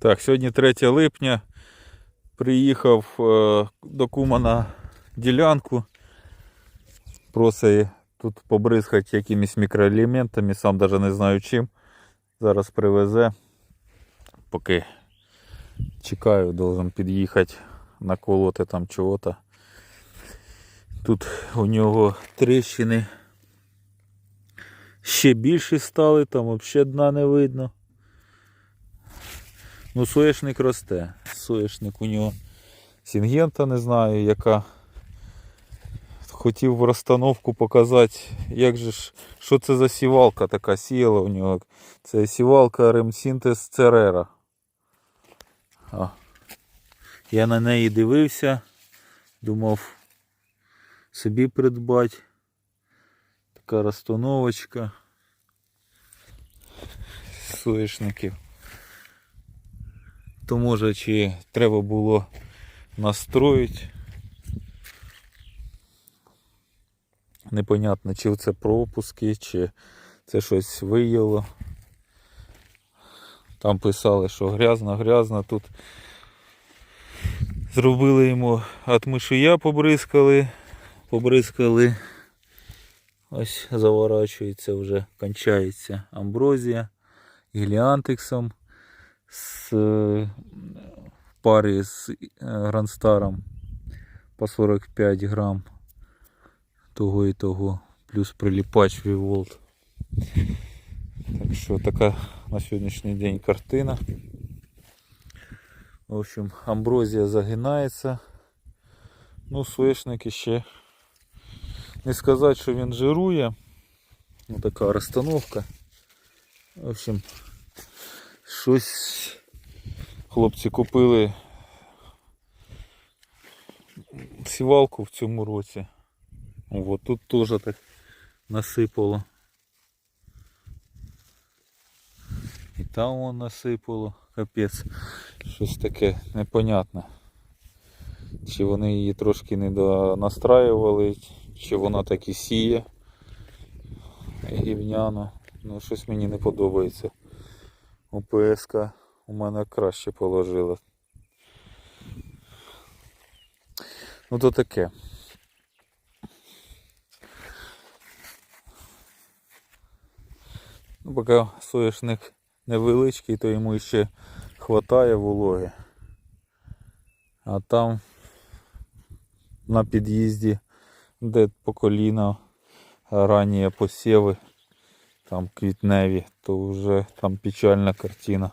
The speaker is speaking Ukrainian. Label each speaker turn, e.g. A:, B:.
A: Так, сьогодні 3 липня. Приїхав е, до кума на ділянку. Просить тут побризкати якимись мікроелементами, сам навіть не знаю чим. Зараз привезе. Поки чекаю, должен під'їхати наколоти там чого-то. Тут у нього тріщини ще більші стали, там взагалі дна не видно. Ну, соєшник росте. Соєшник у нього сінгента не знаю, яка. Хотів в розстановку показати, як же ж, що це за сівалка така сіяла у нього. Це сівалка ремсінтез Церера. А. Я на неї дивився, думав собі придбати. Така розстановочка соєшників. То може чи треба було настроїти. Непонятно, чи це пропуски, чи це щось вияло. Там писали, що грязно, грязно. Тут зробили йому от мишія побризкали, побризкали. Ось заворачується вже, кончається амброзія гіліантексом з, парі з гранстаром по 45 грам того і того, плюс приліпач Віволт. Так що така на сьогоднішній день картина. В общем, амброзія загинається. Ну, соєшники ще не сказати, що він жирує. Ну така розстановка. В общем, щось хлопці купили сівалку в цьому році. От тут теж так насипало. І там вон насипало, капець. Щось таке непонятне. Чи вони її трошки не настраювали, чи вона так і сіє гівняно. Ну щось мені не подобається. ОПСК у мене краще положила. Ну то таке. Ну, поки соняшник невеличкий, то йому ще хватає вологи. А там на під'їзді, де по коліна ранні посіви, там квітневі, то вже там печальна картина.